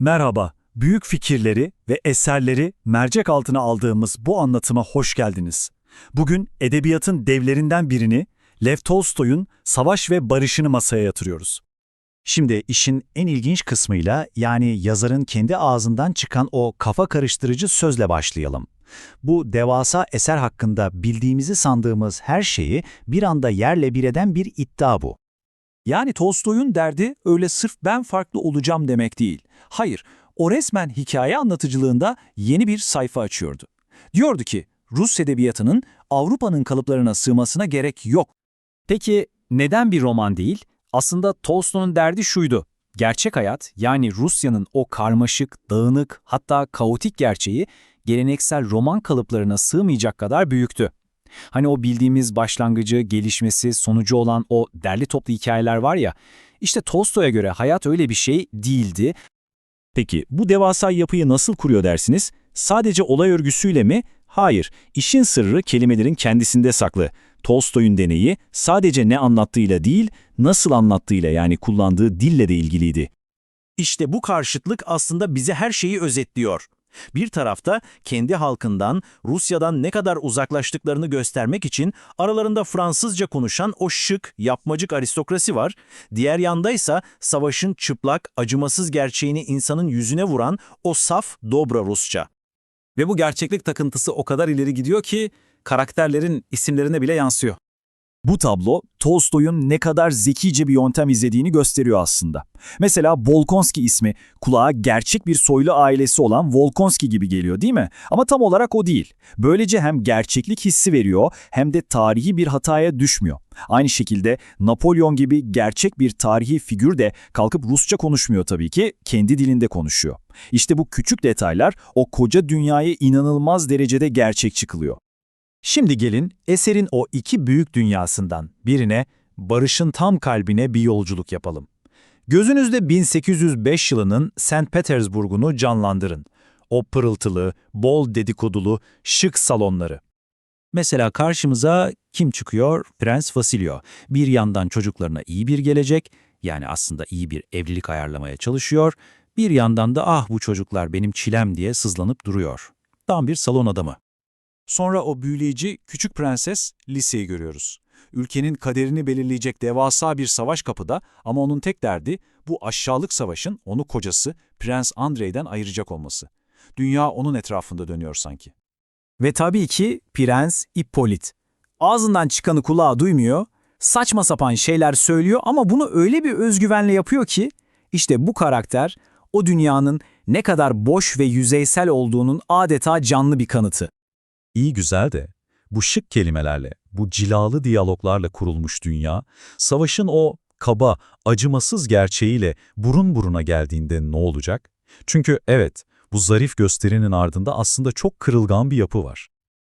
Merhaba, büyük fikirleri ve eserleri mercek altına aldığımız bu anlatıma hoş geldiniz. Bugün edebiyatın devlerinden birini, Lev Tolstoy'un Savaş ve Barış'ını masaya yatırıyoruz. Şimdi işin en ilginç kısmıyla yani yazarın kendi ağzından çıkan o kafa karıştırıcı sözle başlayalım. Bu devasa eser hakkında bildiğimizi sandığımız her şeyi bir anda yerle bir eden bir iddia bu. Yani Tolstoy'un derdi öyle sırf ben farklı olacağım demek değil. Hayır, o resmen hikaye anlatıcılığında yeni bir sayfa açıyordu. Diyordu ki, Rus edebiyatının Avrupa'nın kalıplarına sığmasına gerek yok. Peki neden bir roman değil? Aslında Tolstoy'un derdi şuydu. Gerçek hayat yani Rusya'nın o karmaşık, dağınık hatta kaotik gerçeği geleneksel roman kalıplarına sığmayacak kadar büyüktü. Hani o bildiğimiz başlangıcı, gelişmesi, sonucu olan o derli toplu hikayeler var ya, işte Tolstoy'a göre hayat öyle bir şey değildi. Peki bu devasa yapıyı nasıl kuruyor dersiniz? Sadece olay örgüsüyle mi? Hayır, işin sırrı kelimelerin kendisinde saklı. Tolstoy'un deneyi sadece ne anlattığıyla değil, nasıl anlattığıyla yani kullandığı dille de ilgiliydi. İşte bu karşıtlık aslında bize her şeyi özetliyor. Bir tarafta kendi halkından, Rusya'dan ne kadar uzaklaştıklarını göstermek için aralarında Fransızca konuşan o şık, yapmacık aristokrasi var. Diğer yandaysa savaşın çıplak, acımasız gerçeğini insanın yüzüne vuran o saf, dobra Rusça. Ve bu gerçeklik takıntısı o kadar ileri gidiyor ki karakterlerin isimlerine bile yansıyor. Bu tablo Tolstoy'un ne kadar zekice bir yöntem izlediğini gösteriyor aslında. Mesela Volkonski ismi kulağa gerçek bir soylu ailesi olan Volkonski gibi geliyor değil mi? Ama tam olarak o değil. Böylece hem gerçeklik hissi veriyor hem de tarihi bir hataya düşmüyor. Aynı şekilde Napolyon gibi gerçek bir tarihi figür de kalkıp Rusça konuşmuyor tabii ki, kendi dilinde konuşuyor. İşte bu küçük detaylar o koca dünyayı inanılmaz derecede gerçekçi kılıyor. Şimdi gelin eserin o iki büyük dünyasından birine, barışın tam kalbine bir yolculuk yapalım. Gözünüzde 1805 yılının St. Petersburg'unu canlandırın. O pırıltılı, bol dedikodulu, şık salonları. Mesela karşımıza kim çıkıyor? Prens Vasilyo. Bir yandan çocuklarına iyi bir gelecek, yani aslında iyi bir evlilik ayarlamaya çalışıyor, bir yandan da ah bu çocuklar benim çilem diye sızlanıp duruyor. Tam bir salon adamı. Sonra o büyüleyici küçük prenses Lise'yi görüyoruz. Ülkenin kaderini belirleyecek devasa bir savaş kapıda ama onun tek derdi bu aşağılık savaşın onu kocası Prens Andrei'den ayıracak olması. Dünya onun etrafında dönüyor sanki. Ve tabii ki Prens Ippolit. Ağzından çıkanı kulağı duymuyor, saçma sapan şeyler söylüyor ama bunu öyle bir özgüvenle yapıyor ki, işte bu karakter o dünyanın ne kadar boş ve yüzeysel olduğunun adeta canlı bir kanıtı. İyi güzel de bu şık kelimelerle, bu cilalı diyaloglarla kurulmuş dünya, savaşın o kaba, acımasız gerçeğiyle burun buruna geldiğinde ne olacak? Çünkü evet, bu zarif gösterinin ardında aslında çok kırılgan bir yapı var.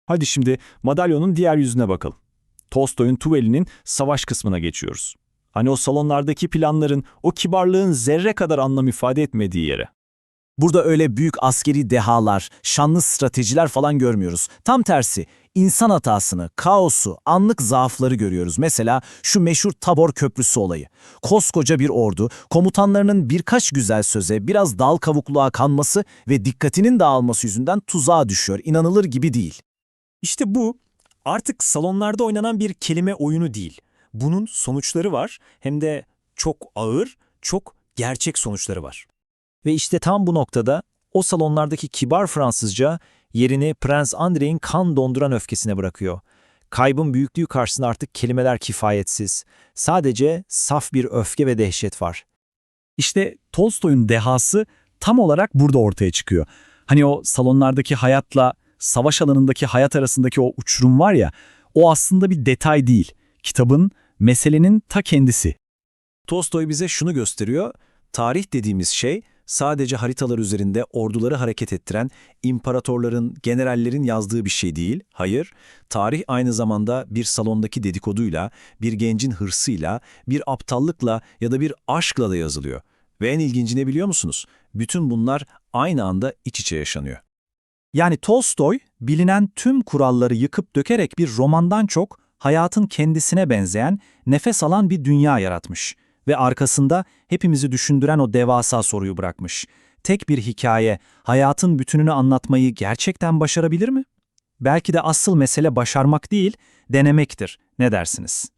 Hadi şimdi madalyonun diğer yüzüne bakalım. Tolstoy'un Tuveli'nin savaş kısmına geçiyoruz. Hani o salonlardaki planların, o kibarlığın zerre kadar anlam ifade etmediği yere. Burada öyle büyük askeri dehalar, şanlı stratejiler falan görmüyoruz. Tam tersi, insan hatasını, kaosu, anlık zaafları görüyoruz. Mesela şu meşhur Tabor Köprüsü olayı. Koskoca bir ordu, komutanlarının birkaç güzel söze, biraz dal kavukluğa kanması ve dikkatinin dağılması yüzünden tuzağa düşüyor. İnanılır gibi değil. İşte bu artık salonlarda oynanan bir kelime oyunu değil. Bunun sonuçları var hem de çok ağır, çok gerçek sonuçları var. Ve işte tam bu noktada o salonlardaki kibar Fransızca yerini Prens Andrei'in kan donduran öfkesine bırakıyor. Kaybın büyüklüğü karşısında artık kelimeler kifayetsiz. Sadece saf bir öfke ve dehşet var. İşte Tolstoy'un dehası tam olarak burada ortaya çıkıyor. Hani o salonlardaki hayatla savaş alanındaki hayat arasındaki o uçurum var ya, o aslında bir detay değil. Kitabın, meselenin ta kendisi. Tolstoy bize şunu gösteriyor, tarih dediğimiz şey sadece haritalar üzerinde orduları hareket ettiren imparatorların, generallerin yazdığı bir şey değil. Hayır, tarih aynı zamanda bir salondaki dedikoduyla, bir gencin hırsıyla, bir aptallıkla ya da bir aşkla da yazılıyor. Ve en ilginci ne biliyor musunuz? Bütün bunlar aynı anda iç içe yaşanıyor. Yani Tolstoy, bilinen tüm kuralları yıkıp dökerek bir romandan çok hayatın kendisine benzeyen, nefes alan bir dünya yaratmış ve arkasında hepimizi düşündüren o devasa soruyu bırakmış. tek bir hikaye hayatın bütününü anlatmayı gerçekten başarabilir mi? Belki de asıl mesele başarmak değil, denemektir. Ne dersiniz?